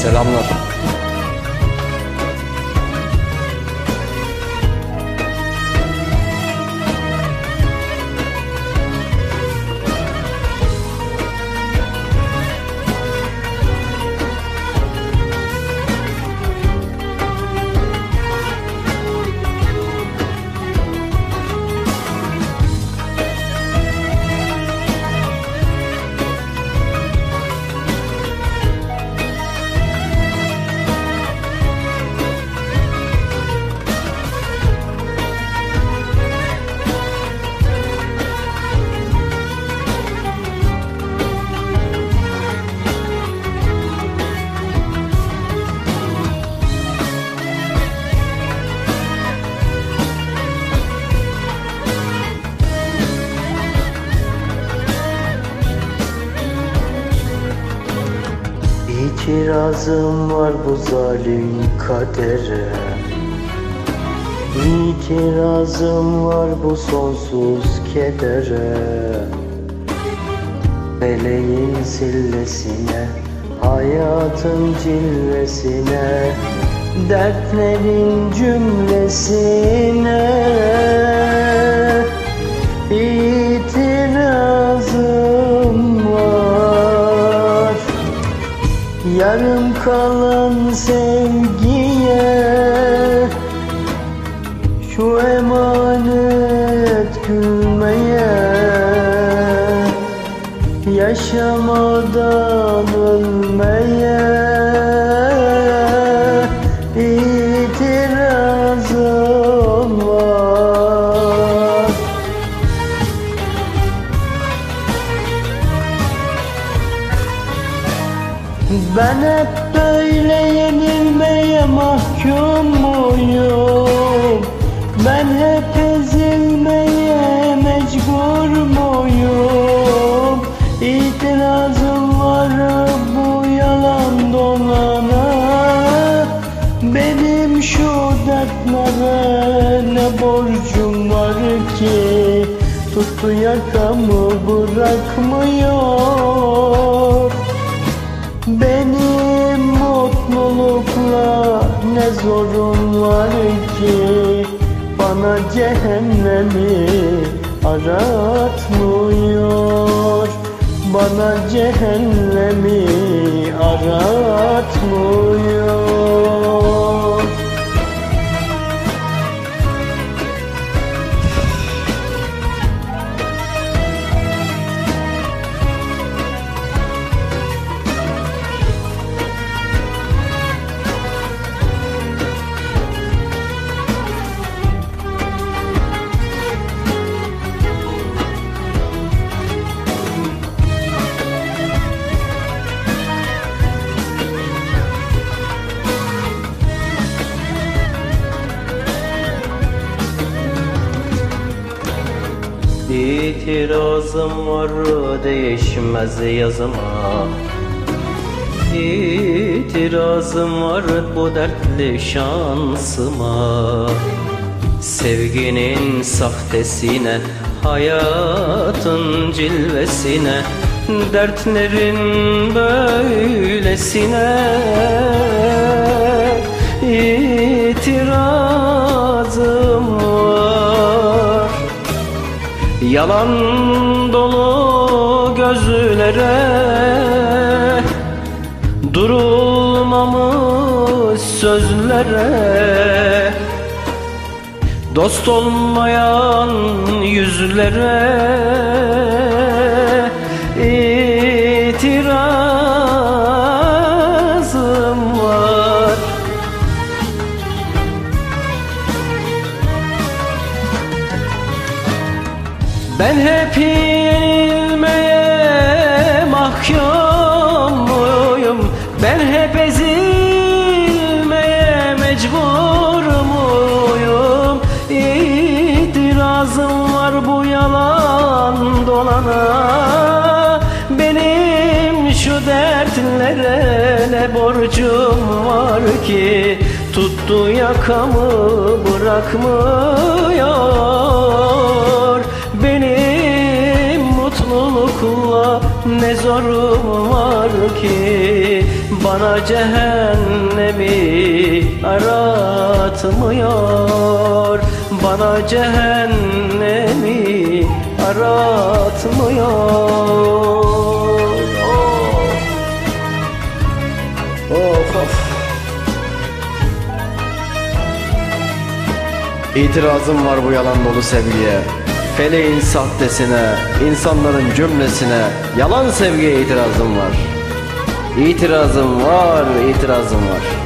Selamlar. İtirazım var bu zalim kadere. İtirazım var bu sonsuz kedere. Meleğin sillesine Hayatın cilvesine Dertlerin cümlesine Yarım kalan sevgiye Şu emanet gülmeye Yaşamadan ölmeye Ben hep böyle yenilmeye mahkum muyum? Ben hep ezilmeye mecbur muyum? İtirazım var bu yalan dolana Benim şu dertlere ne borcum var ki Tuttu yakamı bırakmıyor ne zorum var ki Bana cehennemi aratmıyor. Bana cehennemi aratmıyor İtirazım var değişmez yazıma. İtirazım var bu dertli şansıma. Sevginin sahtesine Hayatın cilvesine Dertlerin böylesine. İtirazım Yalan dolu gözlere Durulmamış sözlere Dost olmayan yüzlere Ben hep yenilmeye mahkum muyum? Ben hep ezilmeye mecbur muyum? İtirazım var bu yalan dolana Benim şu dertlere ne borcum var ki Tuttu yakamı bırakmıyor Mutlulukla ne zorum var ki? Bana cehennemi aratmıyor. Bana cehennemi aratmıyor. Of of of. İtirazım var bu yalan dolu sevgiye Feleğin sahtesine, insanların cümlesine Yalan sevgiye itirazım var. İtirazım var, itirazım var